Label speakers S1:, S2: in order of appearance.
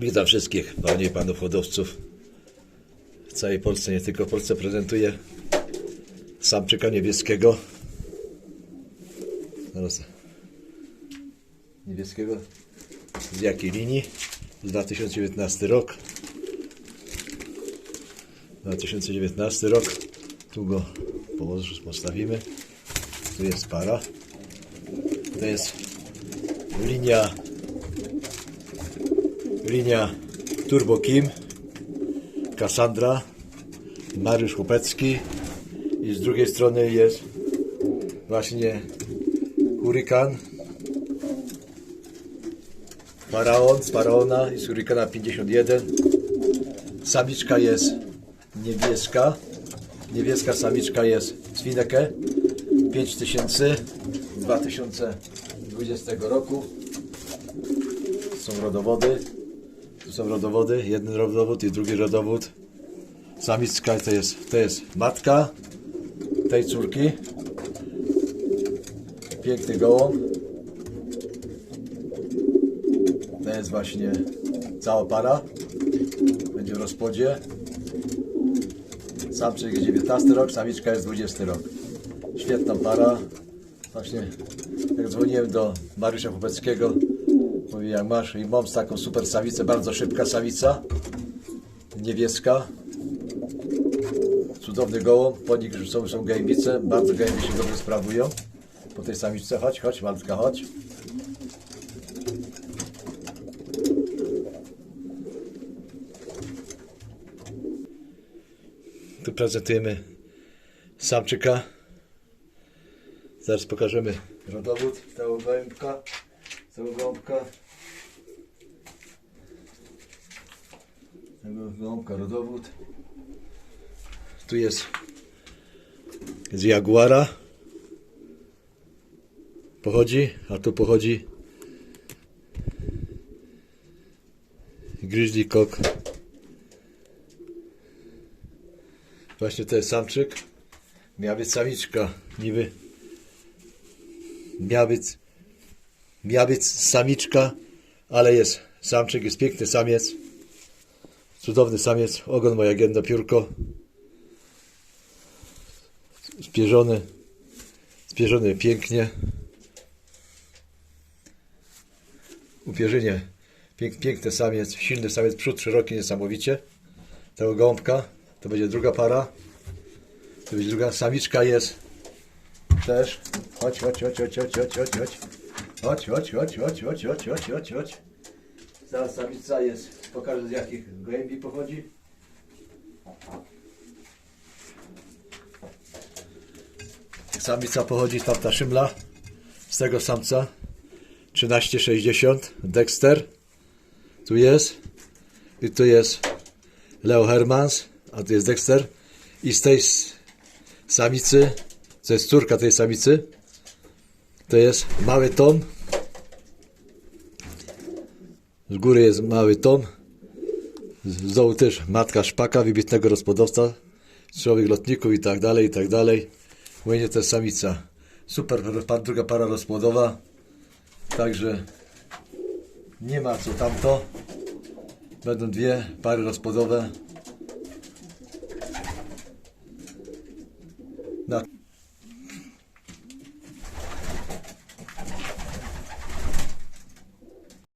S1: Witam wszystkich, panie i panów hodowców. W całej Polsce, nie tylko w Polsce, prezentuję samczyka niebieskiego. Zaraz. Niebieskiego. Z jakiej linii? 2019 rok. 2019 rok. Tu go położy- postawimy. Tu jest para. To jest linia linia Turbo Kim, Cassandra, Mariusz Chłopecki i z drugiej strony jest właśnie Huracan, Faraon z Faraona i z Hurricana 51. Samiczka jest niebieska, niebieska samiczka jest z Fineke 5000 2020 roku. Są rodowody. Tu są rodowody. Jeden rodowód i drugi rodowód. Samicka to jest, to jest matka tej córki. Piękny gołąb. To jest właśnie cała para. Będzie w rozpodzie. Samczyk jest 19 rok, samiczka jest 20 rok. Świetna para. Właśnie jak dzwoniłem do Mariusza Chłopeckiego, jak masz i mam taką super samicę, bardzo szybka samica, niebieska, cudowny gołąb, po nich są, są gębice, bardzo gębie się dobrze sprawują. Po tej samiczce, chodź, chodź, malutka, chodź. Tu prezentujemy samczyka. Zaraz pokażemy rodowód tego gołębka. Tego gołąbka. Gołąbka rodowód. Tu jest z Jaguara. Pochodzi, a tu pochodzi Grizzly Cock. Właśnie to jest samczyk. Miała być samiczka, niby miała być, miała być samiczka, ale jest samczyk, jest piękny samiec. Cudowny samiec, ogon jak jedno piórko. Spierzony, spierzony pięknie. Upierzynie, pięk, piękny samiec, silny samiec, przód szeroki niesamowicie. Tego gąbka, to będzie druga para. To będzie druga, samiczka jest też. Chodź, chodź, chodź, chodź, chodź, chodź, chodź, chodź. Chodź, chodź, chodź, chodź, chodź, chodź, chodź, chodź, chodź. Zaraz samica jest, pokażę z jakich gołębi pochodzi. Samica pochodzi tamta szymla z tego samca 1360 Dexter tu jest i tu jest Leo Hermans a tu jest Dexter i z tej samicy to jest córka tej samicy to jest mały Tom z góry jest mały Tom. Z dołu też matka szpaka, wybitnego rozpodowca, czołowych lotników i tak dalej, i tak dalej. Łędzie też samica. Super, no, druga para rozpłodowa. Także nie ma co tamto. Będą dwie pary rozpłodowe. Na